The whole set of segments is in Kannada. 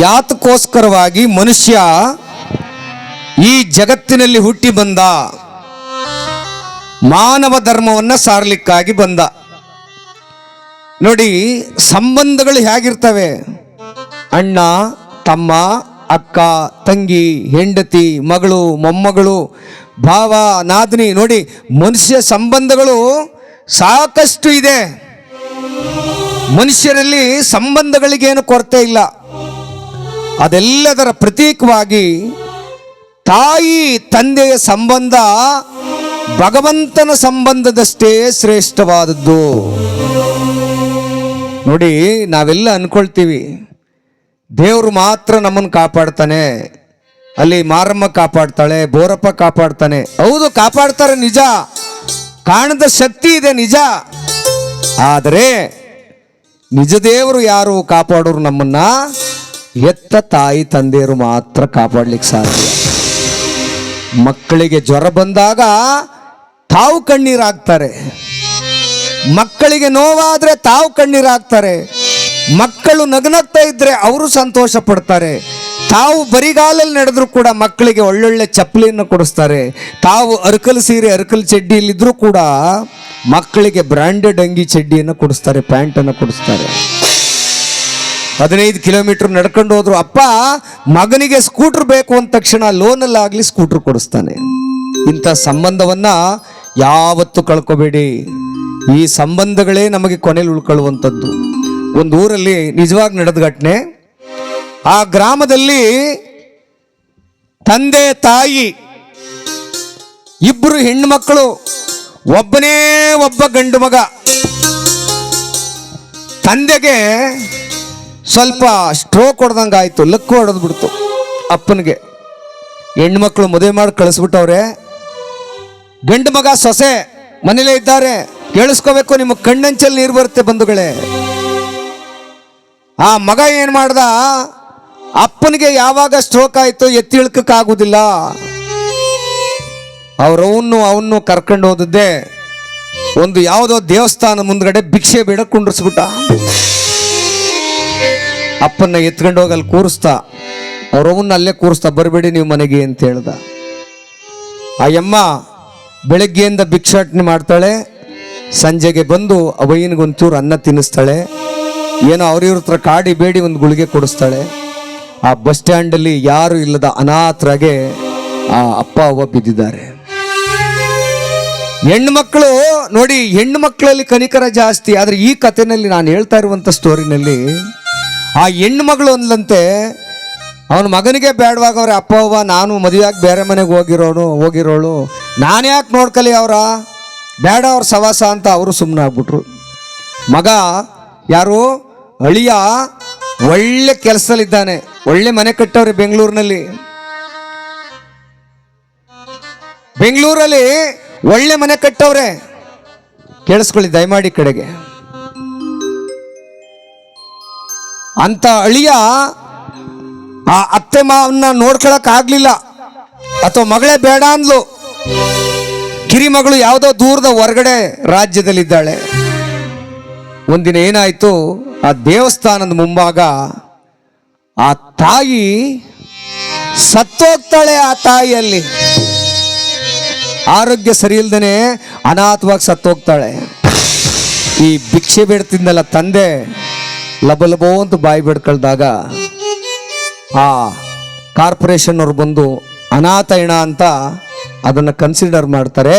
ಯಾತಕ್ಕೋಸ್ಕರವಾಗಿ ಮನುಷ್ಯ ಈ ಜಗತ್ತಿನಲ್ಲಿ ಹುಟ್ಟಿ ಬಂದ, ಮಾನವ ಧರ್ಮವನ್ನ ಸಾರಲಿಕ್ಕಾಗಿ ಬಂದ. ನೋಡಿ, ಸಂಬಂಧಗಳು ಹೇಗಿರ್ತವೆ? ಅಣ್ಣ, ತಮ್ಮ, ಅಕ್ಕ, ತಂಗಿ, ಹೆಂಡತಿ, ಮಗಳು, ಮೊಮ್ಮಗಳು, ಭಾವ, ನಾದಿನಿ, ನೋಡಿ, ಮನುಷ್ಯ ಸಂಬಂಧಗಳು ಸಾಕಷ್ಟು ಇದೆ. ಮನುಷ್ಯರಲ್ಲಿ ಸಂಬಂಧಗಳಿಗೇನು ಕೊರತೆ ಇಲ್ಲ. ಅದೆಲ್ಲದರ ಪ್ರತೀಕವಾಗಿ ತಾಯಿ ತಂದೆಯ ಸಂಬಂಧ ಭಗವಂತನ ಸಂಬಂಧದಷ್ಟೇ ಶ್ರೇಷ್ಠವಾದದ್ದು. ನೋಡಿ, ನಾವೆಲ್ಲ ಅನ್ಕೊಳ್ತೀವಿ, ದೇವರು ಮಾತ್ರ ನಮ್ಮನ್ನು ಕಾಪಾಡ್ತಾನೆ, ಅಲ್ಲಿ ಮಾರಮ್ಮ ಕಾಪಾಡ್ತಾಳೆ, ಬೋರಪ್ಪ ಕಾಪಾಡ್ತಾನೆ. ಹೌದು, ಕಾಪಾಡ್ತಾರೆ ನಿಜ, ಕಾಣದ ಶಕ್ತಿ ಇದೆ ನಿಜ. ಆದರೆ, ನಿಜ ದೇವರು ಯಾರು ಕಾಪಾಡೋರು ನಮ್ಮನ್ನ? ಎತ್ತ ತಾಯಿ ತಂದೆಯರು ಮಾತ್ರ ಕಾಪಾಡ್ಲಿಕ್ಕೆ ಸಾಧ್ಯ. ಮಕ್ಕಳಿಗೆ ಜ್ವರ ಬಂದಾಗ ತಾವು ಕಣ್ಣೀರಾಗ್ತಾರೆ. ಮಕ್ಕಳಿಗೆ ನೋವಾದ್ರೆ ತಾವು ಕಣ್ಣೀರಾಗ್ತಾರೆ. ಮಕ್ಕಳು ನಗನಗ್ತಾ ಇದ್ರೆ ಅವರು ಸಂತೋಷ ಪಡ್ತಾರೆ ತಾವು ಬರಿಗಾಲಲ್ಲಿ ನಡೆದ್ರು ಕೂಡ ಮಕ್ಕಳಿಗೆ ಒಳ್ಳೊಳ್ಳೆ ಚಪ್ಪಲಿಯನ್ನು ಕೊಡಿಸ್ತಾರೆ. ತಾವು ಅರ್ಕಲ್ ಸೀರೆ, ಅರ್ಕಲ್ ಚಡ್ಡಿಯಲ್ಲಿದ್ರೂ ಕೂಡ ಮಕ್ಕಳಿಗೆ ಬ್ರ್ಯಾಂಡೆಡ್ ಅಂಗಿ ಚಡ್ಡಿಯನ್ನು ಕೊಡಿಸ್ತಾರೆ, ಪ್ಯಾಂಟನ್ನು ಕೊಡಿಸ್ತಾರೆ. ಹದಿನೈದು ಕಿಲೋಮೀಟರ್ ನಡ್ಕೊಂಡು ಹೋದ್ರು, ಅಪ್ಪ, ಮಗನಿಗೆ ಸ್ಕೂಟರ್ ಬೇಕು ಅಂದ ತಕ್ಷಣ ಲೋನಲ್ಲಾಗಲಿ ಸ್ಕೂಟರ್ ಕೊಡಿಸ್ತಾನೆ. ಇಂಥ ಸಂಬಂಧವನ್ನ ಯಾವತ್ತು ಕಳ್ಕೊಬೇಡಿ. ಈ ಸಂಬಂಧಗಳೇ ನಮಗೆ ಕೊನೆಯಲ್ಲಿ ಉಳ್ಕೊಳ್ಳುವಂಥದ್ದು. ಒಂದು ಊರಲ್ಲಿ ನಿಜವಾಗಿ ನಡೆದ ಘಟನೆ, ಆ ಗ್ರಾಮದಲ್ಲಿ ತಂದೆ, ತಾಯಿ ಇಬ್ಬರು ಹೆಣ್ಣು ಮಕ್ಕಳು ಒಬ್ಬನೇ ಒಬ್ಬ ಗಂಡು ಮಗ. ತಂದೆಗೆ ಸ್ವಲ್ಪ ಸ್ಟ್ರೋಕ್ ಹೊಡೆದಂಗೆ ಆಯಿತು, ಲಕ್ಕು ಹೊಡೆದು ಬಿಡ್ತು. ಅಪ್ಪನಿಗೆ ಹೆಣ್ಮಕ್ಳು ಮದುವೆ ಮಾಡಿ ಕಳಿಸ್ಬಿಟ್ಟವ್ರೆ, ಗಂಡು ಮಗ ಸೊಸೆ ಮನೇಲೇ ಇದ್ದಾರೆ, ಕೇಳಿಸ್ಕೋಬೇಕು, ನಿಮ್ಮ ಕಣ್ಣಂಚಲ್ಲಿ ನೀರು ಬರುತ್ತೆ ಬಂಧುಗಳೇ. ಆ ಮಗ ಏನು ಮಾಡ್ದ, ಅಪ್ಪನಿಗೆ ಯಾವಾಗ ಸ್ಟ್ರೋಕ್ ಆಯಿತು ಎತ್ತಿ ಇಳ್ಕಕ್ಕಾಗುದಿಲ್ಲ ಅವ್ರವನ್ನು ಅವನು ಕರ್ಕೊಂಡು ಹೋದದ್ದೇ ಒಂದು ಯಾವುದೋ ದೇವಸ್ಥಾನ ಮುಂದ್ಗಡೆ ಭಿಕ್ಷೆ ಬೇಡ ಕುಂಡ್ರಿಸ್ಬಿಟ್ಟ. ಅಪ್ಪನ್ನ ಎತ್ಕೊಂಡು ಹೋಗಿ ಅಲ್ಲಿ ಕೂರಿಸ್ತಾ ಅವ್ರವನ್ನ ಅಲ್ಲೇ ಕೂರಿಸ್ತಾ, ಬರಬೇಡಿ ನೀವು ಮನೆಗೆ ಅಂತ ಹೇಳ್ದ. ಆ ಯಮ್ಮ ಬೆಳಗ್ಗೆಯಿಂದ ಭಿಕ್ಷಾಟನೆ ಮಾಡ್ತಾಳೆ, ಸಂಜೆಗೆ ಬಂದು ಅವಯ್ಯನಿಗೊಂಚೂರು ಅನ್ನ ತಿನ್ನಿಸ್ತಾಳೆ, ಏನೋ ಅವ್ರಿವ್ರ ಹತ್ರ ಕಾಡಿ ಬೇಡಿ ಒಂದು ಗುಳಿಗೆ ಕೊಡಿಸ್ತಾಳೆ. ಆ ಬಸ್ ಸ್ಟ್ಯಾಂಡಲ್ಲಿ ಯಾರು ಇಲ್ಲದ ಅನಾಥರಾಗೆ ಆ ಅಪ್ಪ ಅವ್ವ ಬಿದ್ದಿದ್ದಾರೆ. ಹೆಣ್ಣು ಮಕ್ಕಳು ನೋಡಿ ಹೆಣ್ಣು ಮಕ್ಕಳಲ್ಲಿ ಕನಿಕರ ಜಾಸ್ತಿ, ಆದರೆ ಈ ಕಥೆನಲ್ಲಿ ನಾನು ಹೇಳ್ತಾ ಇರುವಂಥ ಸ್ಟೋರಿನಲ್ಲಿ ಆ ಹೆಣ್ಣು ಮಗಳು ಅಂದ್ಲಂತೆ ಅವನ ಮಗನಿಗೆ ಬೇಡವಾಗ ಬೇಡವಾಗವ್ರೆ ಅಪ್ಪ, ಅವ್ವ, ನಾನು ಮದುವೆಯಾಗಿ ಬೇರೆ ಮನೆಗೆ ಹೋಗಿರೋನು, ಹೋಗಿರೋಳು. ನಾನು ಯಾಕೆ ನೋಡ್ಕಲಿ ಅವರ? ಬೇಡ ಅವ್ರ ಸವಾಸ ಅಂತ ಅವರು ಸುಮ್ಮನೆ ಆಗ್ಬಿಟ್ರು. ಮಗ, ಯಾರು? ಅಳಿಯ ಒಳ್ಳೆ ಕೆಲಸದಲ್ಲಿದ್ದಾನೆ. ಒಳ್ಳೆ ಮನೆ ಕಟ್ಟವ್ರೆ ಬೆಂಗಳೂರಿನಲ್ಲಿ. ಬೆಂಗಳೂರಲ್ಲಿ ಒಳ್ಳೆ ಮನೆ ಕಟ್ಟವ್ರೆ. ಕೇಳಿಸ್ಕೊಳ್ಳಿ ದಯಮಾಡಿ ಕಡೆಗೆ. ಅಂತ ಅಳಿಯ ಆ ಅತ್ತೆ ಮಾವನ್ನ ನೋಡ್ಕೊಳಕ್ ಆಗ್ಲಿಲ್ಲ. ಅಥವಾ ಮಗಳೇ ಬೇಡ ಅಂದ್ಲು. ಕಿರಿಮಗಳು ಯಾವುದೋ ದೂರದ ಹೊರಗಡೆ ರಾಜ್ಯದಲ್ಲಿದ್ದಾಳೆ. ಒಂದಿನ ಏನಾಯ್ತು? ಆ ದೇವಸ್ಥಾನದ ಮುಂಭಾಗ ಆ ತಾಯಿ ಸತ್ತೋಗ್ತಾಳೆ ಆ ತಾಯಿಯಲ್ಲಿ. ಆರೋಗ್ಯ ಸರಿ ಇಲ್ದೇನೆ ಅನಾಥವಾಗಿ ಸತ್ತೋಗ್ತಾಳೆ. ಈ ಭಿಕ್ಷೆ ಬೇಡ್ತಿದ್ದಲ್ಲ ತಂದೆ. ಲಬ ಲಬೋ ಅಂತ ಬಾಯಿ ಬಿಡ್ಕೊಳ್ದಾಗ, ಆ ಕಾರ್ಪೊರೇಷನ್ ಅವ್ರು ಬಂದು ಅನಾಥ ಅಂತ ಅದನ್ನು ಕನ್ಸಿಡರ್ ಮಾಡ್ತಾರೆ.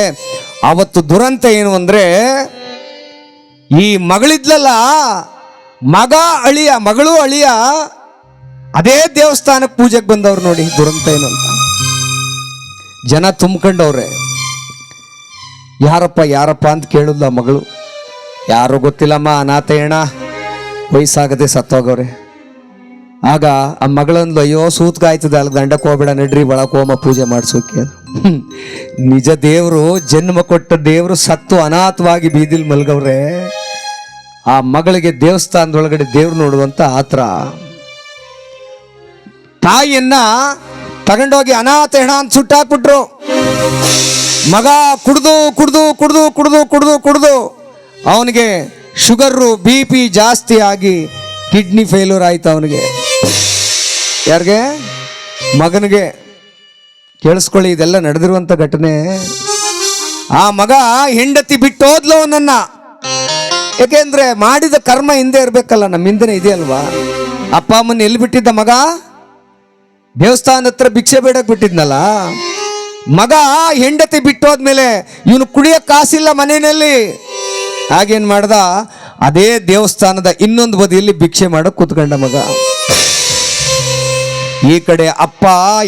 ಅವತ್ತು ದುರಂತ ಏನು ಅಂದರೆ, ಈ ಮಗಳಿದ್ಲಲ್ಲ, ಮಗ ಅಳಿಯ, ಮಗಳು ಅಳಿಯ, ಅದೇ ದೇವಸ್ಥಾನಕ್ಕೆ ಪೂಜೆಗೆ ಬಂದವ್ರು ನೋಡಿ, ದುರಂತ ಏನು ಅಂತ. ಜನ ತುಂಬ್ಕೊಂಡವ್ರೆ. ಯಾರಪ್ಪ ಯಾರಪ್ಪ ಅಂತ ಕೇಳಿದ್ಲ ಮಗಳು. ಯಾರು ಗೊತ್ತಿಲ್ಲಮ್ಮ ಅನಾಥ ವಯಸ್ಸಾಗದೆ ಸತ್ತೋಗವ್ರೆ. ಆಗ ಆ ಮಗಳಂದ್ಲು ಅಯ್ಯೋ ಸೂತ್ಕಾಯ್ತದ ಅಲ್ಲಿ ದಂಡಕ್ಕೆ ಹೋಗ್ಬೇಡ ನಡ್ರಿ ಒಳಕ್ ಹೋಮ ಪೂಜೆ ಮಾಡಿಸೋಕೆ. ನಿಜ ದೇವರು ಜನ್ಮ ಕೊಟ್ಟ ದೇವರು ಸತ್ತು ಅನಾಥವಾಗಿ ಬೀದಿಲ್ ಮಲ್ಗವ್ರೆ. ಆ ಮಗಳಿಗೆ ದೇವಸ್ಥಾನದೊಳಗಡೆ ದೇವ್ರು ನೋಡುವಂತ ಆತ್ರ ತಾಯಿಯನ್ನ ತಗೊಂಡೋಗಿ ಅನಾಥ ಹೆಣ ಅಂತ ಸುಟ್ಟಾಕ್ಬಿಟ್ರು. ಮಗ ಕುಡ್ದು ಕುಡ್ದು ಕುಡ್ದು ಕುಡ್ದು ಕುಡ್ದು ಕುಡ್ದು. ಅವನಿಗೆ ಶುಗರು, ಬಿ ಪಿ ಜಾಸ್ತಿ ಆಗಿ ಕಿಡ್ನಿ ಫೇಲ್ಯೂರ್ ಆಯ್ತು ಅವನಿಗೆ. ಯಾರಿಗೆ? ಮಗನಿಗೆ. ಕೇಳಿಸ್ಕೊಳ್ಳಿ, ಇದೆಲ್ಲ ನಡೆದಿರುವಂತ ಘಟನೆ. ಆ ಮಗ ಹೆಂಡತಿ ಬಿಟ್ಟು ಹೋದ್ಲು ಅವನನ್ನ. ಯಾಕೆಂದ್ರೆ ಮಾಡಿದ ಕರ್ಮ ಹಿಂದೆ ಇರಬೇಕಲ್ಲ, ನಮ್ಮ ಹಿಂದೆನೆ ಇದೆಯಲ್ವಾ? ಅಪ್ಪ ಅಮ್ಮನ ಎಲ್ಲಿ ಬಿಟ್ಟಿದ್ದ ಮಗ? ದೇವಸ್ಥಾನ ಹತ್ರ ಭಿಕ್ಷೆ ಬೇಡಕ್ಕೆ ಬಿಟ್ಟಿದ್ನಲ್ಲ. ಮಗ ಹೆಂಡತಿ ಬಿಟ್ಟೋದ್ಮೇಲೆ ಇವನು ಕುಡಿಯಕ್ ಕಾಸಿಲ್ಲ ಮನೆಯಲ್ಲಿ. ಹಾಗೇನ್ ಮಾಡ್ದ? ಅದೇ ದೇವಸ್ಥಾನದ ಇನ್ನೊಂದು ಬದಿಯಲ್ಲಿ ಭಿಕ್ಷೆ ಮಾಡಕ್ ಕೂತ್ಕೊಂಡ ಮಗ. ಈ ಕಡೆ ಅಪ್ಪ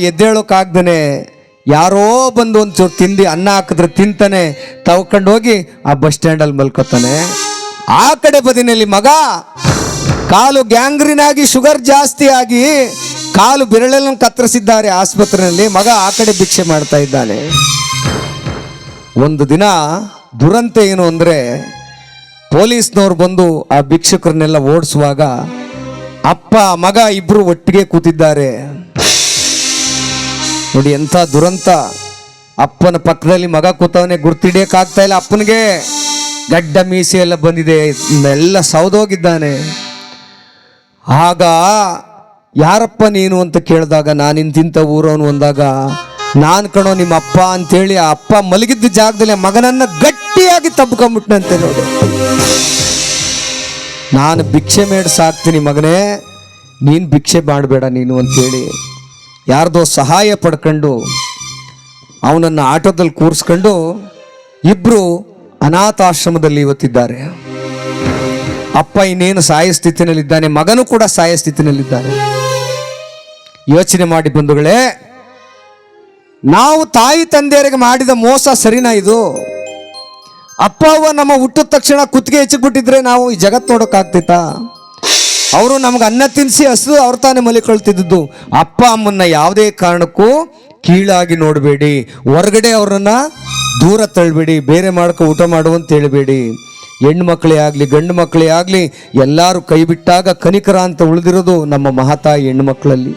ಎದ್ದೇಳೋಕಾಗ್ದನೆ. ಯಾರೋ ಬಂದು ಒಂಚೂರು ತಿಂದು ಅನ್ನ ಹಾಕಿದ್ರೆ ತಿಂತಾನೆ. ತವ್ಕೊಂಡು ಹೋಗಿ ಆ ಬಸ್ ಸ್ಟ್ಯಾಂಡಲ್ಲಿ ಮಲ್ಕೋತಾನೆ. ಆ ಕಡೆ ಬದಿನಲ್ಲಿ ಮಗ, ಕಾಲು ಗ್ಯಾಂಗ್ರಿನ್ ಆಗಿ ಶುಗರ್ ಜಾಸ್ತಿ ಆಗಿ ಕಾಲು ಬೆರಳೆಲ್ಲ ಕತ್ತರಿಸಿದ್ದಾರೆ ಆಸ್ಪತ್ರೆಯಲ್ಲಿ. ಮಗ ಆ ಕಡೆ ಭಿಕ್ಷೆ ಮಾಡ್ತಾ ಇದ್ದಾನೆ. ಒಂದು ದಿನ ದುರಂತ ಏನು ಅಂದ್ರೆ ಪೊಲೀಸ್ನವ್ರು ಬಂದು ಆ ಭಿಕ್ಷುಕರನ್ನೆಲ್ಲ ಓಡಿಸುವಾಗ ಅಪ್ಪ, ಮಗ ಇಬ್ರು ಒಟ್ಟಿಗೆ ಕೂತಿದ್ದಾರೆ. ನೋಡಿ ಎಂಥ ದುರಂತ. ಅಪ್ಪನ ಪಕ್ಕದಲ್ಲಿ ಮಗ ಕೂತವನೇ ಗುರ್ತಿಡಿಯಕ್ಕಾಗ್ತಾ ಇಲ್ಲ ಅಪ್ಪನಿಗೆ. ಗಡ್ಡ ಮೀಸೆ ಎಲ್ಲ ಬಂದಿದೆ ಎಲ್ಲ ಸೌದೋಗಿದ್ದಾನೆ. ಆಗ ಯಾರಪ್ಪ ನೀನು ಅಂತ ಕೇಳಿದಾಗ ನಾನು ಇಂತಿಂತ ಊರವನು ಅಂದಾಗ, ನಾನು ಕಣೋ ನಿಮ್ಮ ಅಪ್ಪ ಅಂತೇಳಿ ಆ ಅಪ್ಪ ಮಲಗಿದ್ದ ಜಾಗದಲ್ಲಿ ಮಗನನ್ನ ಗಟ್ಟಿಯಾಗಿ ತಬ್ಕೊಂಬಿಟ್ನಂತೆ ನೋಡಿ. ನಾನು ಭಿಕ್ಷೆ ಮೇಡ್ ಸಾಕ್ತೀನಿ ಮಗನೇ, ನೀನು ಭಿಕ್ಷೆ ಮಾಡಬೇಡ ನೀನು ಅಂತೇಳಿ ಯಾರ್ದೋ ಸಹಾಯ ಪಡ್ಕೊಂಡು ಅವನನ್ನು ಆಟೋದಲ್ಲಿ ಕೂರಿಸ್ಕೊಂಡು ಇಬ್ಬರು ಅನಾಥಾಶ್ರಮದಲ್ಲಿ ಇವತ್ತಿದ್ದಾರೆ. ಅಪ್ಪ ಇನ್ನೇನು ಸಾಯ ಸ್ಥಿತಿನಲ್ಲಿದ್ದಾನೆ, ಮಗನೂ ಕೂಡ ಸಾಯ ಸ್ಥಿತಿನಲ್ಲಿದ್ದಾನೆ. ಯೋಚನೆ ಮಾಡಿ ಬಂಧುಗಳೇ, ನಾವು ತಾಯಿ ತಂದೆಯರಿಗೆ ಮಾಡಿದ ಮೋಸ ಸರಿನಾ ಇದು? ಅಪ್ಪ ಅವ್ವ ನಮ್ಮ ಹುಟ್ಟಿದ ತಕ್ಷಣ ಕುತ್ತಿಗೆ ಹೆಚ್ಚಿಬಿಟ್ಟಿದ್ರೆ ನಾವು ಈ ಜಗತ್ತು ನೋಡೋಕ್ಕಾಗ್ತಿತ್ತ ಅವರು ನಮ್ಗೆ ಅನ್ನ ತಿನ್ನಿಸಿ ಹಸು ಅವ್ರ ತಾನೇ ಮಲಿಕೊಳ್ತಿದ್ದು ಅಪ್ಪ ಅಮ್ಮನ್ನ ಯಾವುದೇ ಕಾರಣಕ್ಕೂ ಕೀಳಾಗಿ ನೋಡಬೇಡಿ. ಹೊರಗಡೆ ಅವ್ರನ್ನ ದೂರ ತಳ್ಳಬೇಡಿ ಬೇರೆ ಮಾಡ್ಕೊ ಊಟ ಮಾಡು ಅಂತ ಹೇಳಬೇಡಿ. ಹೆಣ್ಣು ಮಕ್ಕಳೇ ಆಗಲಿ, ಗಂಡು ಮಕ್ಕಳೇ ಆಗಲಿ, ಎಲ್ಲರೂ ಕೈ ಬಿಟ್ಟಾಗ ಕನಿಕರ ಅಂತ ಉಳಿದಿರೋದು ನಮ್ಮ ಮಹಾತಾಯಿ ಹೆಣ್ಣು ಮಕ್ಕಳಲ್ಲಿ.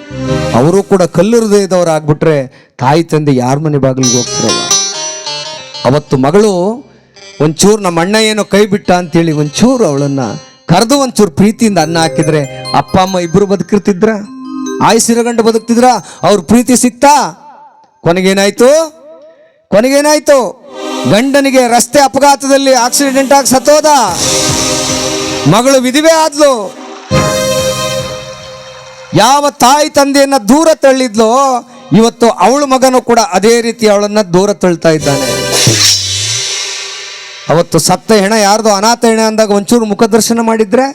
ಅವರು ಕೂಡ ಕಲ್ಲು ತಾಯಿ ತಂದೆ ಯಾರ ಮನೆ ಬಾಗಿಲಿಗೆ ಹೋಗ್ತಾರಲ್ಲ? ಅವತ್ತು ಮಗಳು ಒಂಚೂರು ನಮ್ಮ ಅಣ್ಣ ಏನೋ ಕೈ ಬಿಟ್ಟ ಅಂತೇಳಿ ಒಂಚೂರು ಅವಳನ್ನ ಕರೆದು ಒಂಚೂರು ಪ್ರೀತಿಯಿಂದ ಅನ್ನ ಹಾಕಿದ್ರೆ, ಅಪ್ಪ, ಅಮ್ಮ ಇಬ್ರು ಬದುಕಿರ್ತಿದ್ರ ಆಯುಸಿರಗಂಡು ಬದುಕ್ತಿದ್ರ? ಅವ್ರ ಪ್ರೀತಿ ಸಿಕ್ತಾ? ಕೊನೆಗೇನಾಯ್ತು? ಕೊನೆಗೇನಾಯ್ತು? ಗಂಡನಿಗೆ ರಸ್ತೆ ಅಪಘಾತದಲ್ಲಿ ಆಕ್ಸಿಡೆಂಟ್ ಆಗಿ ಸತ್ತೋದ. ಮಗಳು ವಿಧಿವೆ ಆದ್ಲು. ಯಾವ ತಾಯಿ ತಂದೆಯನ್ನ ದೂರ ತಳ್ಳಿದ್ಲೋ, ಇವತ್ತು ಅವಳ ಮಗನು ಕೂಡ ಅದೇ ರೀತಿ ಅವಳನ್ನ ದೂರ ತಳ್ತಾ ಇದ್ದಾನೆ. ಅವತ್ತು ಸತ್ತ ಹೆಣ ಯಾರ್ದು ಅನಾಥ ಹೆಣ ಅಂದಾಗ ಒಂಚೂರು ಮುಖದರ್ಶನ ಮಾಡಿದ್ರೆ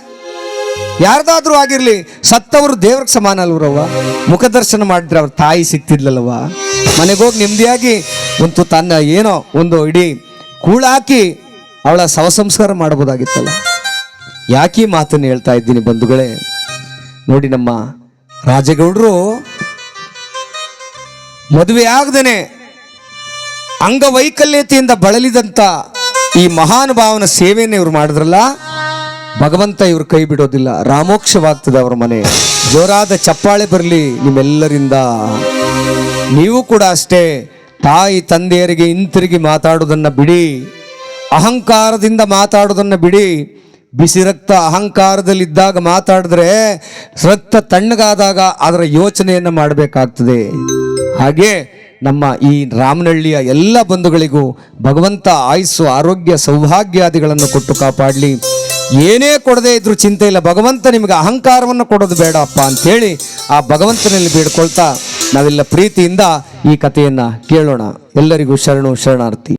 ಯಾರ್ದಾದ್ರೂ ಆಗಿರ್ಲಿ, ಸತ್ತವರು ದೇವ್ರಿಗೆ ಸಮಾನ ಅಲ್ವರವ್ವ. ಮುಖದರ್ಶನ ಮಾಡಿದ್ರೆ ಅವ್ರ ತಾಯಿ ಸಿಕ್ತಿದ್ಲಲ್ವ ಮನೆಗೋಗಿ ನೆಮ್ಮದಿಯಾಗಿ ಒಂದು ತನ್ನ ಏನೋ ಒಂದು ಇಡೀ ಕೂಳಾಕಿ ಅವಳ ಶವ ಸಂಸ್ಕಾರ ಮಾಡ್ಬೋದಾಗಿತ್ತಲ್ಲ ಯಾಕೆ ಮಾತನ್ನು ಹೇಳ್ತಾ ಇದ್ದೀನಿ ಬಂಧುಗಳೇ? ನೋಡಿ ನಮ್ಮ ರಾಜಗೌಡರು ಮದುವೆ ಆಗದೇನೆ ಅಂಗವೈಕಲ್ಯತೆಯಿಂದ ಬಳಲಿದಂತ ಈ ಮಹಾನುಭಾವನ ಸೇವೆಯನ್ನು ಇವ್ರು ಮಾಡಿದ್ರಲ್ಲ, ಭಗವಂತ ಇವ್ರು ಕೈ ಬಿಡೋದಿಲ್ಲ. ರಾಮೋಕ್ಷವಾಗ್ತದೆ ಅವ್ರ ಮನೆ. ಜೋರಾದ ಚಪ್ಪಾಳೆ ಬರಲಿ ನಿಮ್ಮೆಲ್ಲರಿಂದ. ನೀವು ಕೂಡ ಅಷ್ಟೇ ತಾಯಿ ತಂದೆಯರಿಗೆ ಹಿಂತಿರುಗಿ ಮಾತಾಡೋದನ್ನ ಬಿಡಿ. ಅಹಂಕಾರದಿಂದ ಮಾತಾಡೋದನ್ನ ಬಿಡಿ. ಬಿಸಿ ರಕ್ತ ಅಹಂಕಾರದಲ್ಲಿದ್ದಾಗ ಮಾತಾಡಿದ್ರೆ ರಕ್ತ ತಣ್ಣಗಾದಾಗ ಅದರ ಯೋಚನೆಯನ್ನು ಮಾಡಬೇಕಾಗ್ತದೆ. ಹಾಗೆ ನಮ್ಮ ಈ ರಾಮನಹಳ್ಳಿಯ ಎಲ್ಲ ಬಂಧುಗಳಿಗೂ ಭಗವಂತ ಆಯುಸ್ಸು, ಆರೋಗ್ಯ ಸೌಭಾಗ್ಯಾದಿಗಳನ್ನು ಕೊಟ್ಟು ಕಾಪಾಡಲಿ. ಏನೇ ಕೊಡದೇ ಇದ್ರೂ ಚಿಂತೆ ಇಲ್ಲ. ಭಗವಂತ ನಿಮಗೆ ಅಹಂಕಾರವನ್ನು ಕೊಡೋದು ಬೇಡಪ್ಪ ಅಂಥೇಳಿ ಆ ಭಗವಂತನಲ್ಲಿ ಬೇಡ್ಕೊಳ್ತಾ ನಾವೆಲ್ಲ ಪ್ರೀತಿಯಿಂದ ಈ ಕಥೆಯನ್ನು ಕೇಳೋಣ. ಎಲ್ಲರಿಗೂ ಶರಣು, ಶರಣಾರ್ಥಿ.